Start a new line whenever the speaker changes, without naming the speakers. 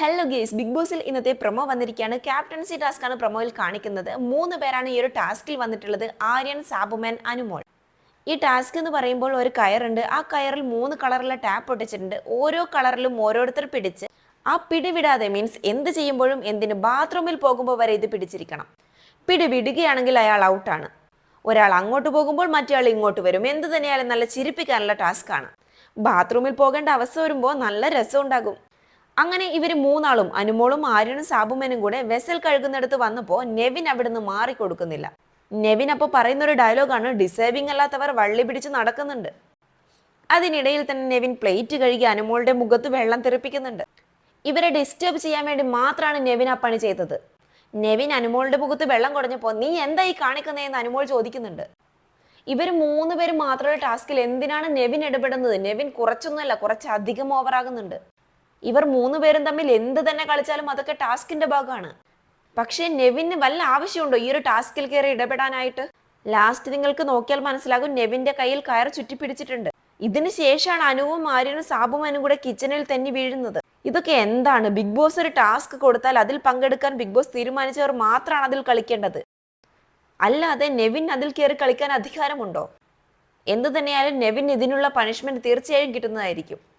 Hello guys big ബോസിൽ ഇന്നത്തെ promo വന്നിരിക്കുകയാണ്. ക്യാപ്റ്റൻസി ടാസ്ക് ആണ് പ്രൊമോയിൽ കാണിക്കുന്നത്. മൂന്ന് പേരാണ് ഈ ഒരു ടാസ്കിൽ വന്നിട്ടുള്ളത്. ആര്യൻ സാബുമൻ അനുമോൾ. ഈ ടാസ്ക് എന്ന് പറയുമ്പോൾ ഒരു കയറുണ്ട്. ആ കയറിൽ മൂന്ന് കളറിലെ ടാപ്പ് ഒട്ടിച്ചിട്ടുണ്ട്. ഓരോ കളറിലും ഓരോരുത്തർ പിടിച്ച് ആ പിടിവിടാതെ മീൻസ് എന്ത് ചെയ്യുമ്പോഴും എന്തിന് ബാത്റൂമിൽ പോകുമ്പോൾ വരെ ഇത് പിടിച്ചിരിക്കണം. പിടിവിടുകയാണെങ്കിൽ അയാൾ ഔട്ടാണ് ഒരാൾ അങ്ങോട്ട് പോകുമ്പോൾ മറ്റേയാൾ ഇങ്ങോട്ട് വരും. എന്ത് തന്നെയായാലും നല്ല ചിരിപ്പിക്കാനുള്ള ടാസ്ക്കാണ് ബാത്റൂമിൽ പോകേണ്ട അവസ്ഥ വരുമ്പോൾ നല്ല രസം ഉണ്ടാകും അങ്ങനെ ഇവർ മൂന്നാളും അനുമോളും ആര്യനും സാബുമനും കൂടെ വെസൽ കഴുകുന്നിടത്ത് വന്നപ്പോൾ നെവിൻ അവിടുന്ന് മാറിക്കൊടുക്കുന്നില്ല. നെവിൻ അപ്പോൾ പറയുന്ന ഒരു ഡയലോഗാണ് ഡിസേർവിംഗ് അല്ലാത്തവർ വള്ളി പിടിച്ച് നടക്കുന്നുണ്ട്. അതിനിടയിൽ തന്നെ നെവിൻ പ്ലേറ്റ് കഴുകി അനുമോളുടെ മുഖത്ത് വെള്ളം തെറിപ്പിക്കുന്നുണ്ട്. ഇവരെ ഡിസ്റ്റർബ് ചെയ്യാൻ വേണ്ടി മാത്രമാണ് നെവിൻ ആ പണി ചെയ്തത്. നെവിൻ അനുമോളുടെ മുഖത്ത് വെള്ളം കുടഞ്ഞപ്പോൾ നീ എന്താ എന്തായി കാണിക്കുന്നതെന്ന് അനുമോൾ ചോദിക്കുന്നുണ്ട്. ഇവർ മൂന്ന് പേര് മാത്രമുള്ള ടാസ്കിൽ എന്തിനാണ് നെവിൻ ഇടപെടുന്നത്? നെവിൻ കുറച്ചൊന്നുമല്ല കുറച്ചധികം ഓവറാകുന്നുണ്ട് ഇവർ മൂന്ന് പേരും തമ്മിൽ എന്ത് തന്നെ കളിച്ചാലും അതൊക്കെ ടാസ്കിന്റെ ഭാഗമാണ്. പക്ഷേ നെവിന് വല്ല ആവശ്യമുണ്ടോ ഈ ഒരു ടാസ്കിൽ കയറി ഇടപെടാനായിട്ട്? ലാസ്റ്റ് നിങ്ങൾക്ക് നോക്കിയാൽ മനസ്സിലാകും നെവിന്റെ കയ്യിൽ കയർ ചുറ്റി ചുറ്റിപ്പിടിച്ചിട്ടുണ്ട്. ഇതിനു ശേഷമാണ് അനുവും ആര്യനും സാബുമനും കൂടെ കിച്ചണിൽ തന്നെ വീഴുന്നത്. ഇതൊക്കെ എന്താണ്? ബിഗ് ബോസ് ഒരു ടാസ്ക് കൊടുത്താൽ അതിൽ പങ്കെടുക്കാൻ ബിഗ് ബോസ് തീരുമാനിച്ചവർ മാത്രമാണ് അതിൽ കളിക്കേണ്ടത്. അല്ലാതെ നെവിൻ അതിൽ കയറി കളിക്കാൻ അധികാരമുണ്ടോ? എന്തു തന്നെയായാലും നെവിൻ ഇതിനുള്ള പണിഷ്മെന്റ് തീർച്ചയായും കിട്ടുന്നതായിരിക്കും.